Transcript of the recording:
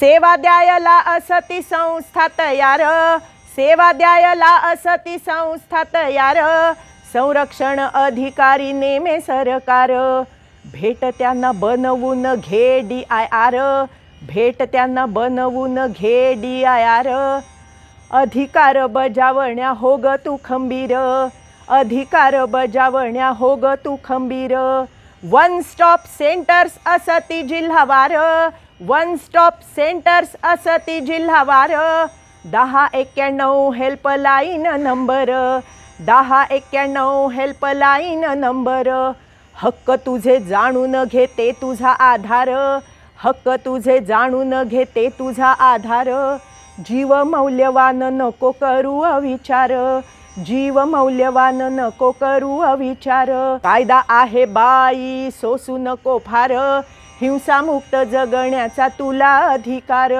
सेवा द्यायला असती संस्था तयार. सेवा द्यायला असती संस्था तयार. संरक्षण अधिकारी नेमे सरकार. भेट त्यांना बनवून घे डी आय आर भेट त्यांना बनवून घे डी आय आर अधिकार बजावण्या हो ग तू खंबीर. अधिकार बजावण्या हो ग तू खंबीर. वन स्टॉप सेंटर्स असती जिल्हावार वन स्टॉप सेंटर्स असती जिल्हावार दहा एक्क्याण्णव हेल्पलाईन नंबर दहा एक्क्याण्णव हेल्पलाईन नंबर हक्क तुझे जाणून घेते तुझा आधार हक्क तुझे जाणून घेते तुझा आधार जीव मौल्यवान नको करू विचार जीव मौल्यवान नको करू अविचार. कायदा आहे बाई सोसू नको फार. हिंसामुक्त जगण्याचा तुला अधिकार.